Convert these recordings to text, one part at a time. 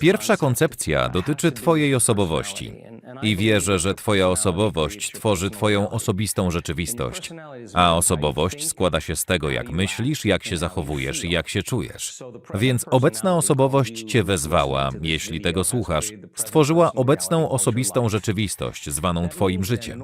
Pierwsza koncepcja dotyczy Twojej osobowości i wierzę, że Twoja osobowość tworzy Twoją osobistą rzeczywistość, a osobowość składa się z tego, jak myślisz, jak się zachowujesz i jak się czujesz. Więc obecna osobowość Cię wezwała, jeśli tego słuchasz, stworzyła obecną osobistą rzeczywistość, zwaną Twoim życiem.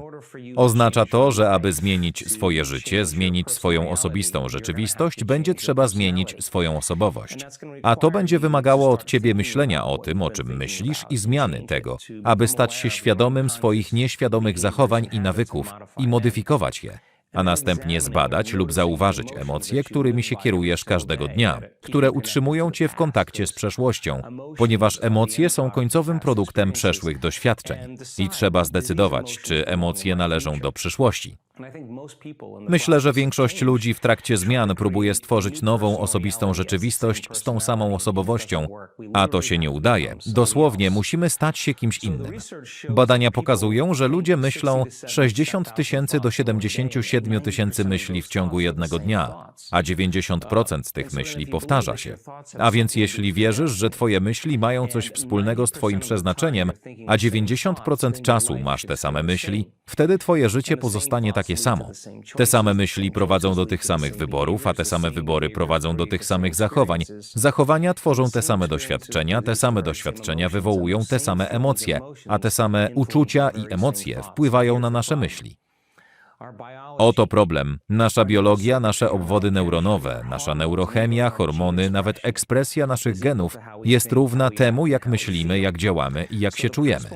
Oznacza to, że aby zmienić swoje życie, zmienić swoją osobistą rzeczywistość, będzie trzeba zmienić swoją osobowość. A to będzie wymagało od ciebie myślenia o tym, o czym myślisz i zmiany tego, aby stać się świadomym swoich nieświadomych zachowań i nawyków i modyfikować je, a następnie zbadać lub zauważyć emocje, którymi się kierujesz każdego dnia, które utrzymują cię w kontakcie z przeszłością, ponieważ emocje są końcowym produktem przeszłych doświadczeń i trzeba zdecydować, czy emocje należą do przyszłości. Myślę, że większość ludzi w trakcie zmian próbuje stworzyć nową osobistą rzeczywistość z tą samą osobowością, a to się nie udaje. Dosłownie musimy stać się kimś innym. Badania pokazują, że ludzie myślą 60 tysięcy do 77 tysięcy myśli w ciągu jednego dnia, a 90% z tych myśli powtarza się. A więc jeśli wierzysz, że twoje myśli mają coś wspólnego z twoim przeznaczeniem, a 90% czasu masz te same myśli, wtedy twoje życie pozostanie takie samo. Te same myśli prowadzą do tych samych wyborów, a te same wybory prowadzą do tych samych zachowań. Zachowania tworzą te same doświadczenia, te same doświadczenia wywołują te same emocje, a te same uczucia i emocje wpływają na nasze myśli. Oto problem. Nasza biologia, nasze obwody neuronowe, nasza neurochemia, hormony, nawet ekspresja naszych genów jest równa temu, jak myślimy, jak działamy i jak się czujemy.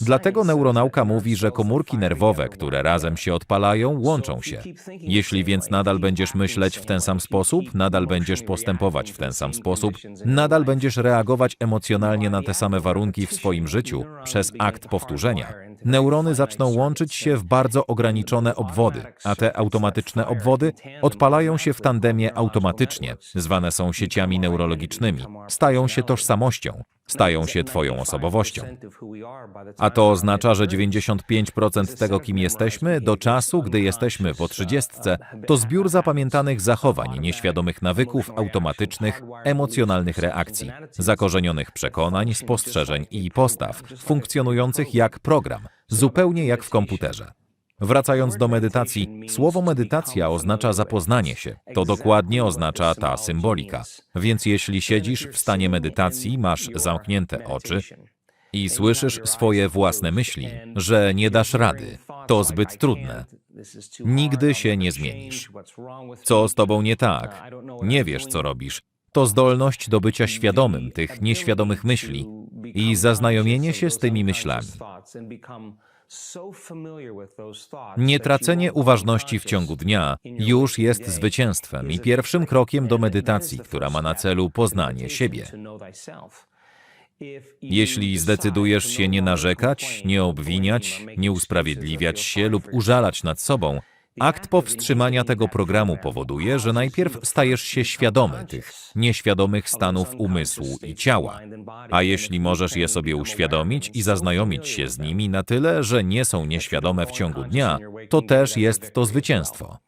Dlatego neuronauka mówi, że komórki nerwowe, które razem się odpalają, łączą się. Jeśli więc nadal będziesz myśleć w ten sam sposób, nadal będziesz postępować w ten sam sposób, nadal będziesz reagować emocjonalnie na te same warunki w swoim życiu przez akt powtórzenia, neurony zaczną łączyć się w bardzo ograniczone obwody, a te automatyczne obwody odpalają się w tandemie automatycznie, zwane są sieciami neurologicznymi, stają się tożsamością, stają się Twoją osobowością. A to oznacza, że 95% tego, kim jesteśmy, do czasu, gdy jesteśmy po trzydziestce, to zbiór zapamiętanych zachowań, nieświadomych nawyków, automatycznych, emocjonalnych reakcji, zakorzenionych przekonań, spostrzeżeń i postaw, funkcjonujących jak program, zupełnie jak w komputerze. Wracając do medytacji, słowo medytacja oznacza zapoznanie się. To dokładnie oznacza ta symbolika. Więc jeśli siedzisz w stanie medytacji, masz zamknięte oczy i słyszysz swoje własne myśli, że nie dasz rady, to zbyt trudne. Nigdy się nie zmienisz. Co z tobą nie tak? Nie wiesz, co robisz. To zdolność do bycia świadomym tych nieświadomych myśli i zaznajomienie się z tymi myślami. Nietracenie uważności w ciągu dnia. już jest zwycięstwem i pierwszym krokiem do medytacji, która ma na celu poznanie siebie. Jeśli zdecydujesz się nie narzekać, nie obwiniać, nie usprawiedliwiać się lub użalać nad sobą, akt powstrzymania tego programu powoduje, że najpierw stajesz się świadomy tych nieświadomych stanów umysłu i ciała. A jeśli możesz je sobie uświadomić i zaznajomić się z nimi na tyle, że nie są nieświadome w ciągu dnia, to też jest to zwycięstwo.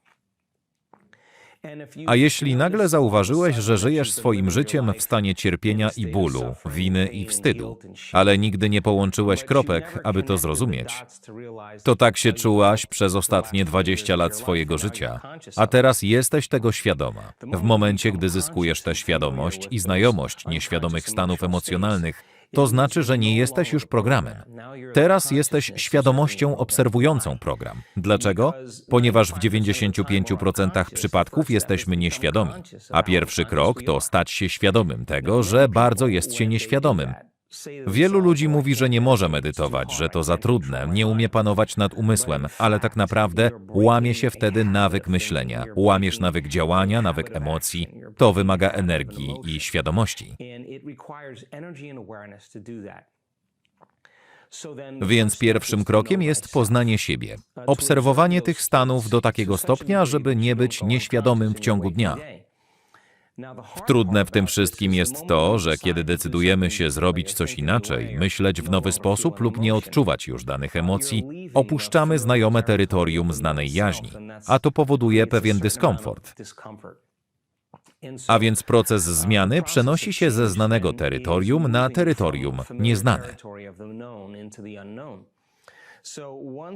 A jeśli nagle zauważyłeś, że żyjesz swoim życiem w stanie cierpienia i bólu, winy i wstydu, ale nigdy nie połączyłeś kropek, aby to zrozumieć, to tak się czułaś przez ostatnie 20 lat swojego życia, a teraz jesteś tego świadoma. W momencie, gdy zyskujesz tę świadomość i znajomość nieświadomych stanów emocjonalnych, to znaczy, że nie jesteś już programem. Teraz jesteś świadomością obserwującą program. Dlaczego? Ponieważ w 95% przypadków jesteśmy nieświadomi, a pierwszy krok to stać się świadomym tego, że bardzo jest się nieświadomym. Wielu ludzi mówi, że nie może medytować, że to za trudne, nie umie panować nad umysłem, ale tak naprawdę łamie się wtedy nawyk myślenia, łamiesz nawyk działania, nawyk emocji. To wymaga energii i świadomości. Więc pierwszym krokiem jest poznanie siebie, obserwowanie tych stanów do takiego stopnia, żeby nie być nieświadomym w ciągu dnia. Trudne w tym wszystkim jest to, że kiedy decydujemy się zrobić coś inaczej, myśleć w nowy sposób lub nie odczuwać już danych emocji, opuszczamy znajome terytorium znanej jaźni, a to powoduje pewien dyskomfort. A więc proces zmiany przenosi się ze znanego terytorium na terytorium nieznane.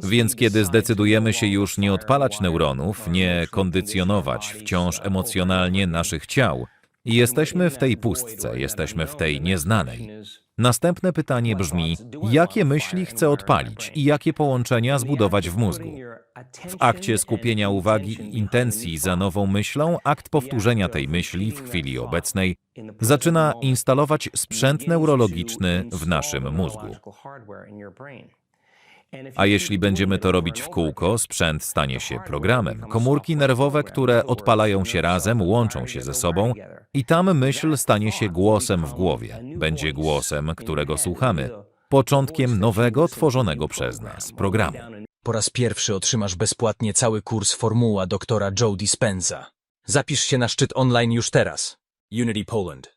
Więc kiedy zdecydujemy się już nie odpalać neuronów, nie kondycjonować wciąż emocjonalnie naszych ciał, jesteśmy w tej pustce, jesteśmy w tej nieznanej. Następne pytanie brzmi, jakie myśli chcę odpalić i jakie połączenia zbudować w mózgu? W akcie skupienia uwagi i intencji za nową myślą, akt powtórzenia tej myśli w chwili obecnej zaczyna instalować sprzęt neurologiczny w naszym mózgu. A jeśli będziemy to robić w kółko, sprzęt stanie się programem. Komórki nerwowe, które odpalają się razem, łączą się ze sobą i tam myśl stanie się głosem w głowie. Będzie głosem, którego słuchamy. Początkiem nowego, tworzonego przez nas programu. Po raz pierwszy otrzymasz bezpłatnie cały kurs Formuła doktora Joe Dispenza. Zapisz się na szczyt online już teraz. Unity Poland.